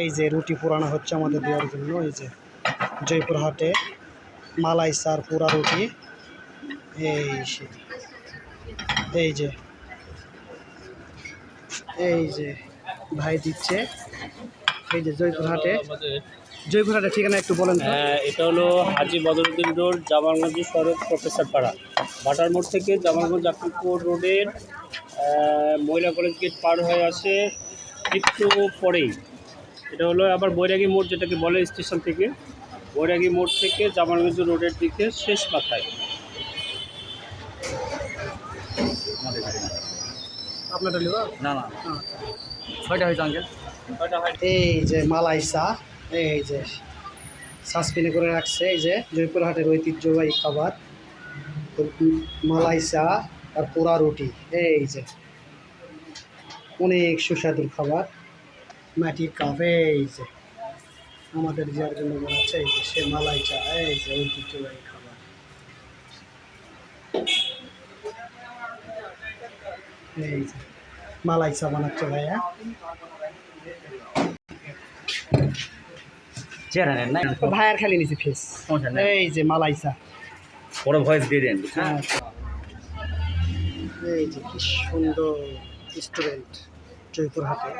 এই যে রুটি পুরানো হচ্ছে আমাদের দেওয়ার জন্য, এই যে জয়পুরহাটে মালাই সার পুরা রুটি। এই এই যে এই যে ভাই দিচ্ছে। এই যে জয়পুরহাটে জয়পুরহাটে ঠিকানা একটু বলেন হ্যাঁ এটা হলো হাজি বদরুদ্দিন রোড, জামালগঞ্জ সড়ক প্রফেসর পাড়া। বাটার মোড় থেকে জামালগঞ্জ আকিপুর রোডের মহিলা কলেজ গেট পার হয়ে আসে, একটু পরেই। এটা হলো আবার বৈরাগী মোড় যেটাকে বলে স্টেশন থেকে। বৈরাগী মোড় থেকে জামালগঞ্জ রোডের দিকে শেষ মাথায় আপনারটা না না। ছয়টা হয়েছে আঙ্কেল এই যে মালাই চা এই যে সাসপিনে করে রাখছে এই যে জয়পুরহাটের ঐতিহ্যবাহী খাবার। মালাই চা আর পোড়া রুটি এই যে। অনেক সুস্বাদুর খাবার। মাটির কাপ এই যে আমাদের যার জন্য বানাচ্ছে এই যে সে মালাই চা এই যে ঐতিহ্যবাহী খাবার। এই যে মালাই চা বানাচ্ছে ভাইয়া। ভাইয়ার খালি নিছি ফেস এই যে মালাইসা বড় ভয়েস দিয়ে দেন হ্যাঁ। এই যে কি সুন্দর রেস্টুরেন্ট জয়পুরহাটে